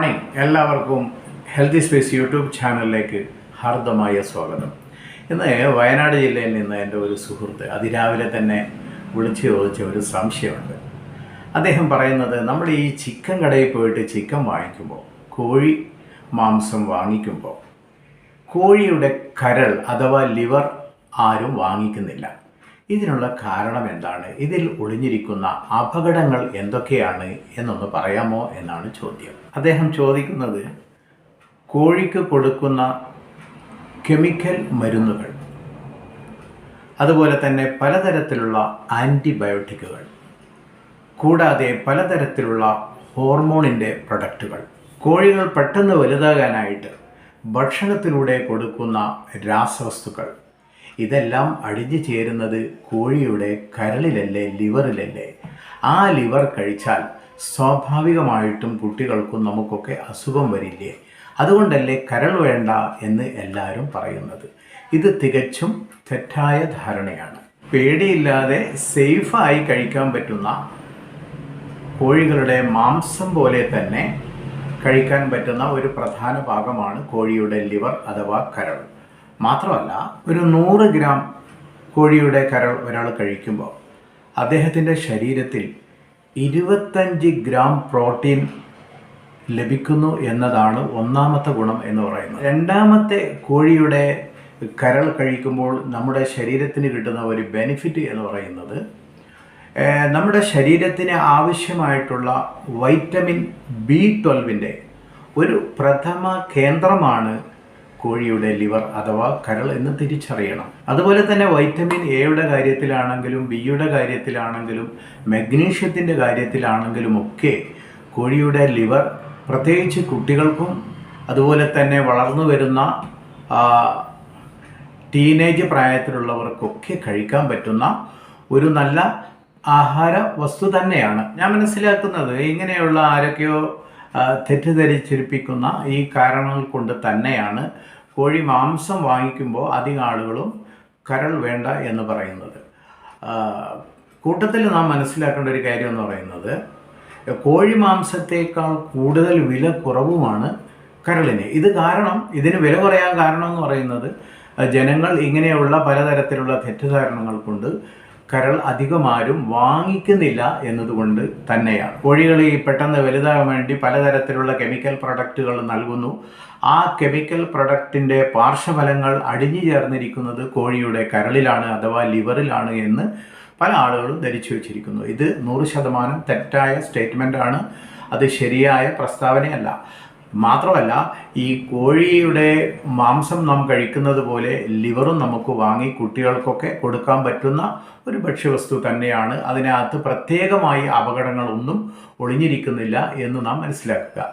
Morning എല്ലാവർക്കും healthy space YouTube ചാനലിലേക്ക് ഹാർദമായ സ്വാഗതം. ഇന്ന് വയനാട് ജില്ലയിൽ നിന്ന് എന്റെ ഒരു സുഹൃത്ത് അതിരാവിലെ തന്നെ വിളിച്ചു ചോദിച്ച ഒരു സംശയമുണ്ട്. അദ്ദേഹം പറയുന്നത് നമ്മൾ ഈ ചിക്കൻ കടയിൽ പോയിട്ട് ചിക്കൻ വാങ്ങിക്കുമ്പോൾ കോഴി മാംസം വാങ്ങിക്കുമ്പോൾ കോഴിയുടെ കരൾ അഥവാ ലിവർ ആരും വാങ്ങിക്കുന്നില്ല. ഇതിനുള്ള കാരണം എന്താണ്? ഇതിൽ ഒളിഞ്ഞിരിക്കുന്ന അപകടങ്ങൾ എന്തൊക്കെയാണ്? എന്നൊന്ന് പറയാമോ എന്നാണ് ചോദ്യം. അദ്ദേഹം ചോദിക്കുന്നത് കോഴിക്ക് കൊടുക്കുന്ന കെമിക്കൽ മരുന്നുകൾ അതുപോലെ തന്നെ പലതരത്തിലുള്ള ആന്റിബയോട്ടിക്കുകൾ കൂടാതെ പലതരത്തിലുള്ള ഹോർമോണിന്റെ പ്രൊഡക്റ്റുകൾ. കോഴികൾ പെട്ടെന്ന് വലുതാകാനായിട്ട് ഭക്ഷണത്തിലൂടെ കൊടുക്കുന്ന രാസവസ്തുക്കൾ ഇതെല്ലാം അടിഞ്ഞു ചേരുന്നത് കോഴിയുടെ കരളിലല്ലേ ലിവറിലല്ലേ? ആ ലിവർ കഴിച്ചാൽ സ്വാഭാവികമായിട്ടും കുട്ടികൾക്കും നമുക്കൊക്കെ അസുഖം വരില്ലേ? അതുകൊണ്ടല്ലേ കരൾ വേണ്ട എന്ന് എല്ലാവരും പറയുന്നത്. ഇത് തികച്ചും തെറ്റായ ധാരണയാണ്. പേടിയില്ലാതെ സേഫായി കഴിക്കാൻ പറ്റുന്ന കോഴികളുടെ മാംസം പോലെ തന്നെ കഴിക്കാൻ പറ്റുന്ന ഒരു പ്രധാന ഭാഗമാണ് കോഴിയുടെ ലിവർ അഥവാ കരൾ. മാത്രമല്ല ഒരു നൂറ് ഗ്രാം കോഴിയുടെ കരൾ ഒരാൾ കഴിക്കുമ്പോൾ അദ്ദേഹത്തിന്റെ ശരീരത്തിൽ ഇരുപത്തഞ്ച് ഗ്രാം പ്രോട്ടീൻ ലഭിക്കുന്നു എന്നതാണ് ഒന്നാമത്തെ ഗുണം എന്ന് പറയുന്നത്. രണ്ടാമത്തെ കോഴിയുടെ കരൾ കഴിക്കുമ്പോൾ നമ്മുടെ ശരീരത്തിന് കിട്ടുന്ന ഒരു ബെനിഫിറ്റ് എന്ന് പറയുന്നത് നമ്മുടെ ശരീരത്തിന് ആവശ്യമായിട്ടുള്ള വൈറ്റമിൻ ബി ട്വൽവിന്റെ ഒരു പ്രഥമ കേന്ദ്രമാണ് കോഴിയുടെ ലിവർ അഥവാ കരൾ എന്ന് തിരിച്ചറിയണം. അതുപോലെ തന്നെ വൈറ്റമിൻ എയുടെ കാര്യത്തിലാണെങ്കിലും ബിയുടെ കാര്യത്തിലാണെങ്കിലും മഗ്നീഷ്യത്തിന്റെ കാര്യത്തിലാണെങ്കിലും ഒക്കെ കോഴിയുടെ ലിവർ പ്രത്യേകിച്ച് കുട്ടികൾക്കും അതുപോലെ തന്നെ വളർന്നു വരുന്ന ടീനേജ് പ്രായത്തിലുള്ളവർക്കൊക്കെ കഴിക്കാൻ പറ്റുന്ന ഒരു നല്ല ആഹാര വസ്തു തന്നെയാണ്. ഞാൻ മനസ്സിലാക്കുന്നത് ഇങ്ങനെയുള്ള ആരൊക്കെയോ തെറ്റിദ്ധരിച്ചിരിപ്പിക്കുന്ന ഈ കാരണങ്ങൾ കൊണ്ട് തന്നെയാണ് കോഴി മാംസം വാങ്ങിക്കുമ്പോൾ അധികം ആളുകളും കരൾ വേണ്ട എന്ന് പറയുന്നത്. കൂട്ടത്തിൽ നാം മനസ്സിലാക്കേണ്ട ഒരു കാര്യം എന്ന് പറയുന്നത് കോഴി മാംസത്തേക്കാൾ കൂടുതൽ വില കുറവുമാണ് കരളിന്. ഇത് കാരണം ഇതിന് വില കുറയാൻ കാരണം എന്ന് പറയുന്നത് ജനങ്ങൾ ഇങ്ങനെയുള്ള പലതരത്തിലുള്ള തെറ്റിദ്ധാരണകൾ കൊണ്ട് കരൾ അധികമാരും വാങ്ങിക്കുന്നില്ല എന്നതുകൊണ്ട് തന്നെയാണ്. കോഴികൾ ഈ പെട്ടെന്ന് വലുതാകാൻ വേണ്ടി പലതരത്തിലുള്ള കെമിക്കൽ പ്രൊഡക്റ്റുകൾ നൽകുന്നു. ആ കെമിക്കൽ പ്രൊഡക്റ്റിന്റെ പാർശ്വഫലങ്ങൾ അടിഞ്ഞു ചേർന്നിരിക്കുന്നത് കോഴിയുടെ കരളിലാണ് അഥവാ ലിവറിലാണ് എന്ന് പല ആളുകളും ധരിച്ചു വച്ചിരിക്കുന്നു. ഇത് നൂറ് ശതമാനം തെറ്റായ സ്റ്റേറ്റ്മെന്റാണ്. അത് ശരിയായ പ്രസ്താവനയല്ല. മാത്രമല്ല ഈ കോഴിയുടെ മാംസം നാം കഴിക്കുന്നത് പോലെ ലിവറും നമുക്ക് വാങ്ങി കുട്ടികൾക്കൊക്കെ കൊടുക്കാൻ പറ്റുന്ന ഒരു ഭക്ഷ്യവസ്തു തന്നെയാണ്. അതിനകത്ത് പ്രത്യേകമായി അപകടങ്ങളൊന്നും ഒളിഞ്ഞിരിക്കുന്നില്ല എന്ന് നാം മനസ്സിലാക്കുക.